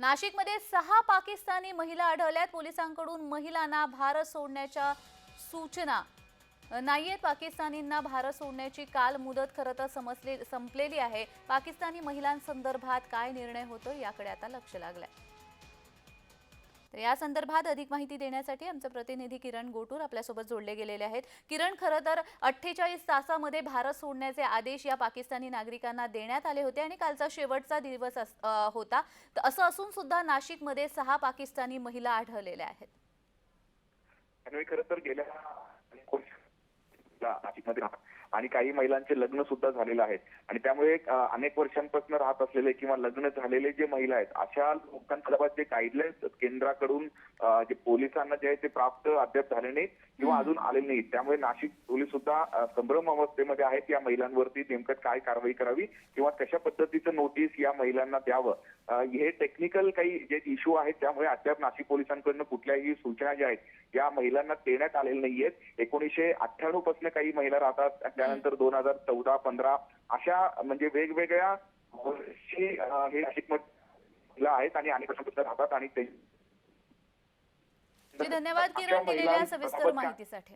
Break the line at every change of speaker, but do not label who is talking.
नाशिकमध्ये सहा पाकिस्तानी महिला आढळल्यात. पोलिसांकडून महिलांना भारत सोडण्याच्या सूचना. नाहीयेत पाकिस्तानींना भारत सोडण्याची काल मुदत खरं तर समजले संपलेली आहे. पाकिस्तानी महिलांसंदर्भात काय निर्णय होतो याकडे आता लक्ष लागलंय. तर या संदर्भात अधिक माहिती देण्यासाठी आमचे प्रतिनिधी किरण गोटूर आपल्यासोबत जोडले गेलेले आहेत. किरण खरं तर अठ्ठेचाळीस तासामध्ये भारत सोडण्याचे आदेश या पाकिस्तानी नागरिकांना देण्यात आले होते आणि कालचा शेवटचा दिवस अस- होता. तर असं असून सुद्धा नाशिकमध्ये सहा पाकिस्तानी महिला आढळलेल्या आहेत.
खरं तर गेल्या नाशिकमध्ये आणि काही महिलांचे लग्न सुद्धा झालेलं आहे. आणि त्यामुळे अनेक वर्षांपासून राहत असलेले किंवा लग्न झालेले जे महिला आहेत अशा लोकांसंदर्भात जे गाईडलाईन्स केंद्राकडून जे पोलिसांना जे आहे ते प्राप्त अद्याप झाले नाही किंवा अजून आलेले नाहीत. त्यामुळे नाशिक पोलीस सुद्धा संभ्रम अवस्थेमध्ये आहेत या महिलांवरती नेमकं काय कारवाई करावी किंवा कशा पद्धतीचं नोटीस या महिलांना द्यावं. हे टेक्निकल काही जे इश्यू आहेत त्यामुळे अद्याप नाशिक पोलिसांकडून कुठल्याही सूचना ज्या आहेत या महिलांना देण्यात आलेल्या नाहीयेत. एकोणीसशे अठ्ठ्याण्णवपासून काही महिला राहतात त्यानंतर दोन हजार चौदा पंधरा अशा म्हणजे वेगवेगळ्या वर्षी हे महिला आहेत आणि अनेक वर्षांपासून राहतात आणि ते
जी धन्यवाद किरण दिलेल्या सविस्तर माहितीसाठी.